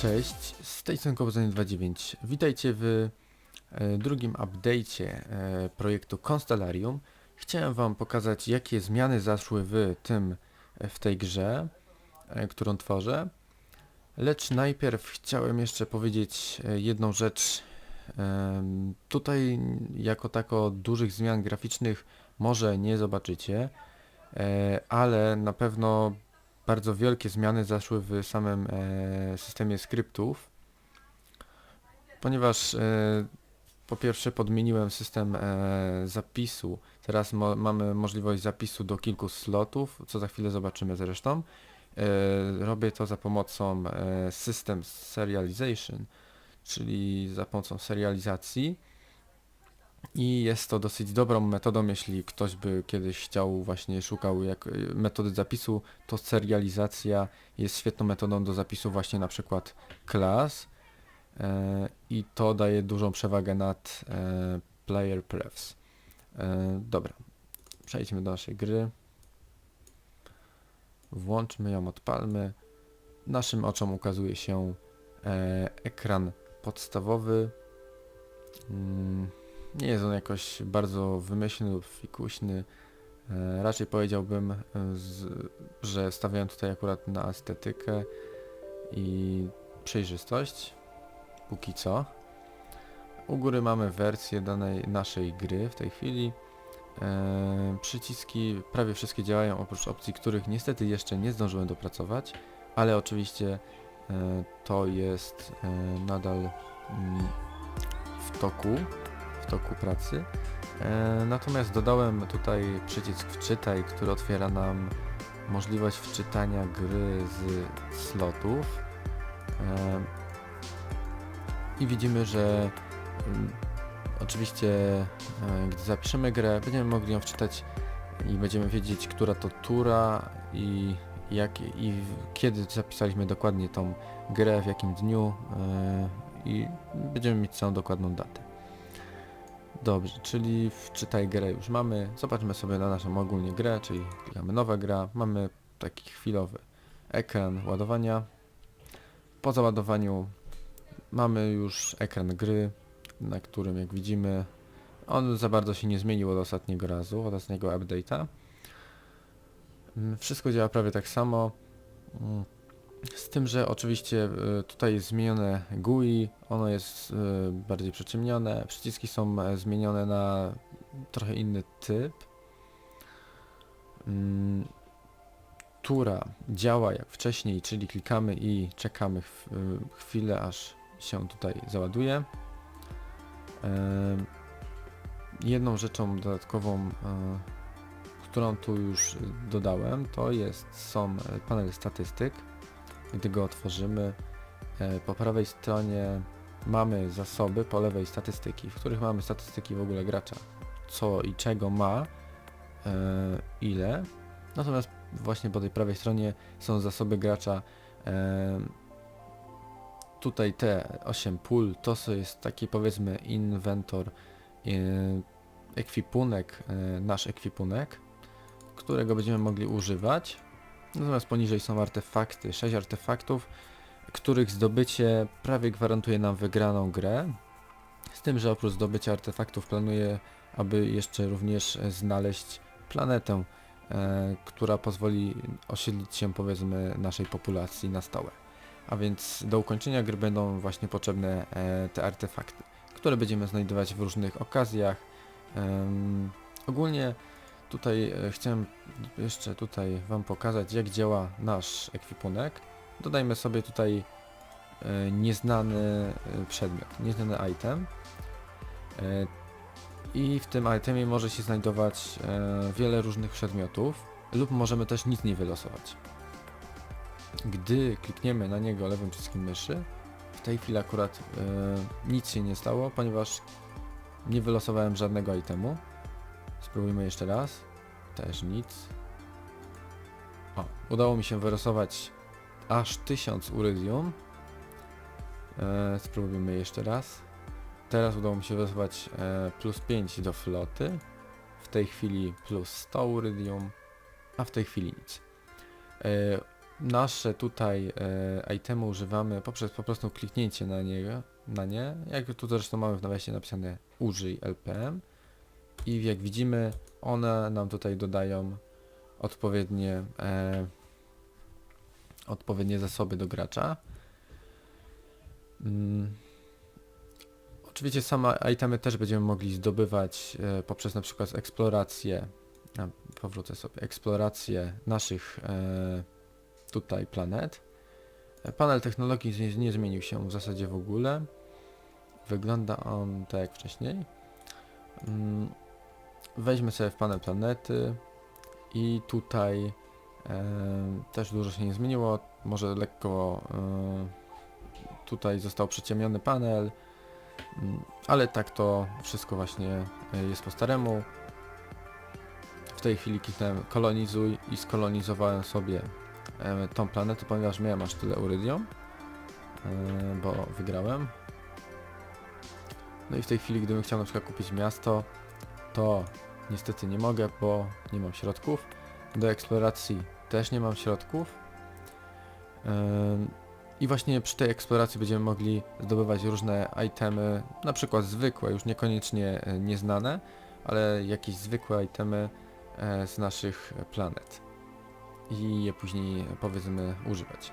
Cześć, z tej strony Kobodzenie 29. Witajcie w e, drugim update'cie e, projektu Constellarium. Chciałem wam pokazać jakie zmiany zaszły w tym, w tej grze, e, którą tworzę. Lecz najpierw chciałem jeszcze powiedzieć e, jedną rzecz. Tutaj jako tako dużych zmian graficznych może nie zobaczycie, e, ale na pewno bardzo wielkie zmiany zaszły w samym systemie skryptów, ponieważ po pierwsze podmieniłem system e, zapisu. Teraz mo mamy możliwość zapisu do kilku slotów, co za chwilę zobaczymy zresztą. E, robię to za pomocą e, System Serialization, czyli za pomocą serializacji. I jest to dosyć dobrą metodą, jeśli ktoś by kiedyś chciał, właśnie szukał jak y, metody zapisu, to serializacja jest świetną metodą do zapisu właśnie na przykład klas e, i to daje dużą przewagę nad e, player prefs. E, dobra, przejdźmy do naszej gry. Włączmy ją, odpalmy. Naszym oczom ukazuje się e, ekran podstawowy. Mm, nie jest on jakoś bardzo wymyślny lub fikuśny. E, raczej powiedziałbym, e, że stawiałem tutaj akurat na estetykę i przejrzystość. Póki co. U góry mamy wersję danej naszej gry w tej chwili. E, przyciski prawie wszystkie działają oprócz opcji, których niestety jeszcze nie zdążyłem dopracować, ale oczywiście e, to jest e, nadal mm, w toku w toku pracy. Natomiast dodałem tutaj przycisk wczytaj, który otwiera nam możliwość wczytania gry z slotów. I widzimy, że mm, oczywiście e, gdy zapiszemy grę, będziemy mogli ją wczytać i będziemy wiedzieć, która to tura i, jak, i kiedy zapisaliśmy dokładnie tą grę, w jakim dniu e, i będziemy mieć całą dokładną datę. Dobrze, czyli wczytaj grę już mamy. Zobaczmy sobie na naszą ogólnie grę, czyli klikamy nowa gra. Mamy taki chwilowy ekran ładowania. Po załadowaniu mamy już ekran gry, na którym jak widzimy on za bardzo się nie zmienił od ostatniego razu, od ostatniego update'a. Wszystko działa prawie tak samo. Z tym, że oczywiście y, tutaj jest zmienione GUI, ono jest y, bardziej przyciemnione, przyciski są e, zmienione na trochę inny typ. Mm, Tura działa jak wcześniej, czyli klikamy i czekamy chw- chwilę aż się tutaj załaduje. Jedną rzeczą dodatkową, e, którą tu już dodałem, to jest są panel statystyk gdy go otworzymy, e, po prawej stronie mamy zasoby, po lewej statystyki, w których mamy statystyki w ogóle gracza, co i czego ma, e, ile. Natomiast właśnie po tej prawej stronie są zasoby gracza. Tutaj te 8 pól to jest taki powiedzmy inwentor, e, ekwipunek, e, nasz ekwipunek, którego będziemy mogli używać. Natomiast poniżej są artefakty, 6 artefaktów, których zdobycie prawie gwarantuje nam wygraną grę. Z tym, że oprócz zdobycia artefaktów planuję, aby jeszcze również znaleźć planetę, e, która pozwoli osiedlić się powiedzmy naszej populacji na stałe. A więc do ukończenia gry będą właśnie potrzebne e, te artefakty, które będziemy znajdować w różnych okazjach. Ogólnie Tutaj e, chciałem jeszcze tutaj Wam pokazać jak działa nasz ekwipunek. Dodajmy sobie tutaj e, nieznany przedmiot, nieznany item. I w tym itemie może się znajdować wiele różnych przedmiotów lub możemy też nic nie wylosować. Gdy klikniemy na niego lewym przyciskiem myszy, w tej chwili akurat e, nic się nie stało, ponieważ nie wylosowałem żadnego itemu. Spróbujmy jeszcze raz. Też nic. O, udało mi się wylosować aż 1000 urydium. E, spróbujmy jeszcze raz. Teraz udało mi się wylosować e, plus 5 do floty. W tej chwili plus 100 urydium, a w tej chwili nic. E, nasze tutaj e, itemy używamy poprzez po prostu kliknięcie na niego, na nie, jak tu zresztą mamy w nawiasie napisane użyj LPM i jak widzimy one nam tutaj dodają odpowiednie e, odpowiednie zasoby do gracza. Mm. Oczywiście same itemy też będziemy mogli zdobywać e, poprzez na przykład eksplorację, powrócę sobie, eksplorację naszych e, tutaj planet. Panel technologii nie, zmienił się w zasadzie w ogóle. Wygląda on tak jak wcześniej. Mm, Weźmy sobie w panel planety i tutaj e, też dużo się nie zmieniło. Może lekko e, tutaj został przyciemniony panel, mm, ale tak to wszystko właśnie e, jest po staremu. W tej chwili kliknąłem kolonizuj i skolonizowałem sobie tą planetę, ponieważ miałem aż tyle urydium, e, bo wygrałem. No i w tej chwili, gdybym chciał na przykład kupić miasto, to niestety nie mogę, bo nie mam środków. Do eksploracji też nie mam środków. Ym, I właśnie przy tej eksploracji będziemy mogli zdobywać różne itemy, na przykład zwykłe, już niekoniecznie e, nieznane, ale jakieś zwykłe itemy e, z naszych planet. I je później powiedzmy używać.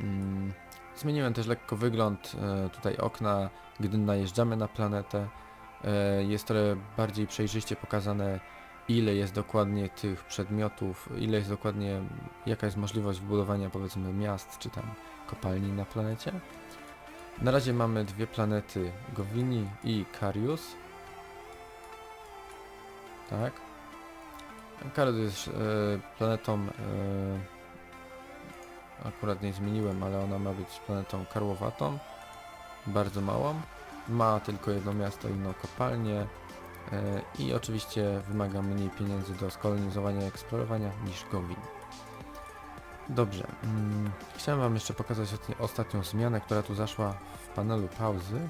Ym, Zmieniłem też lekko wygląd e, tutaj okna, gdy najeżdżamy na planetę. E, Jest trochę bardziej przejrzyście pokazane ile jest dokładnie tych przedmiotów, ile jest dokładnie, jaka jest możliwość wbudowania powiedzmy miast czy tam kopalni na planecie. Na razie mamy dwie planety, Gowini i Karius. Tak. Karius jest e, planetą, e, akurat nie zmieniłem, ale ona ma być planetą karłowatą, bardzo małą. Ma tylko jedno miasto, inną kopalnię e, i oczywiście wymaga mniej pieniędzy do skolonizowania i eksplorowania niż Gowin. Dobrze, mm, chciałem Wam jeszcze pokazać ostatni- ostatnią zmianę, która tu zaszła w panelu pauzy.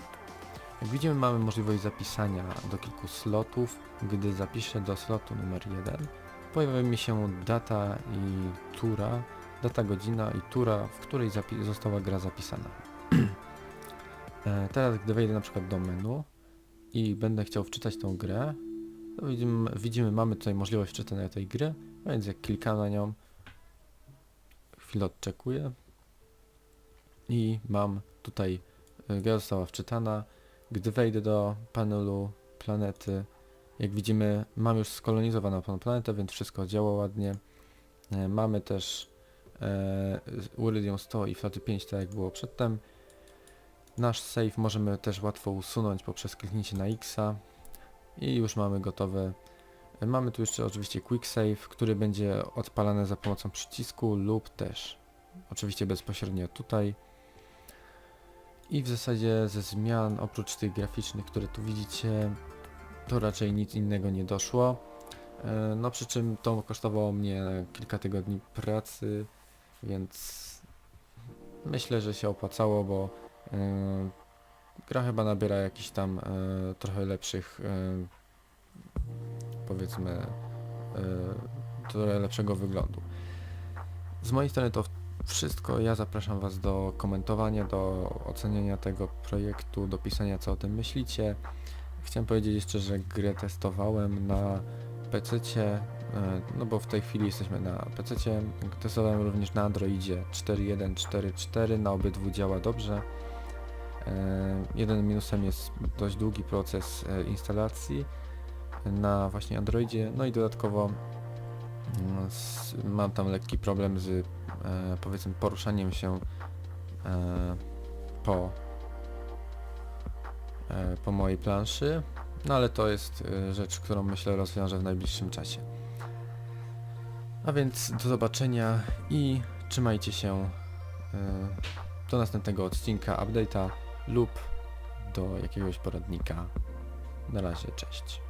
Jak widzimy mamy możliwość zapisania do kilku slotów. Gdy zapiszę do slotu numer 1, pojawia mi się data i tura, data, godzina i tura, w której została gra zapisana. E, Teraz gdy wejdę na przykład do menu i będę chciał wczytać tą grę, to widzimy, widzimy mamy tutaj możliwość wczytania tej gry, więc jak klikam na nią, chwilę odczekuję i mam tutaj, e, gra została wczytana, gdy wejdę do panelu planety, jak widzimy mam już skolonizowaną planetę, więc wszystko działa ładnie. E, Mamy też e, Uridium 100 i floty 5, tak jak było przedtem. Nasz save możemy też łatwo usunąć poprzez kliknięcie na X i już mamy gotowe. E, Mamy tu jeszcze oczywiście Quick Save, który będzie odpalany za pomocą przycisku lub też oczywiście bezpośrednio tutaj. I w zasadzie ze zmian, oprócz tych graficznych, które tu widzicie, to raczej nic innego nie doszło. E, No przy czym to kosztowało mnie kilka tygodni pracy, więc myślę, że się opłacało, bo e, gra chyba nabiera jakichś tam e, trochę lepszych powiedzmy trochę lepszego wyglądu. Z mojej strony to wszystko. Ja zapraszam Was do komentowania, do oceniania tego projektu, do pisania co o tym myślicie. Chciałem powiedzieć jeszcze, że grę testowałem na PC, no bo w tej chwili jesteśmy na PC. Testowałem również na Androidzie 4.1.4.4, na obydwu działa dobrze. E, Jeden minusem jest dość długi proces e, instalacji na właśnie Androidzie, no i dodatkowo mm, mam tam lekki problem z e, powiedzmy poruszaniem się e, po e, po mojej planszy, no ale to jest e, rzecz, którą myślę rozwiążę w najbliższym czasie. A więc do zobaczenia i trzymajcie się e, do następnego odcinka, update'a lub do jakiegoś poradnika. Na razie, cześć.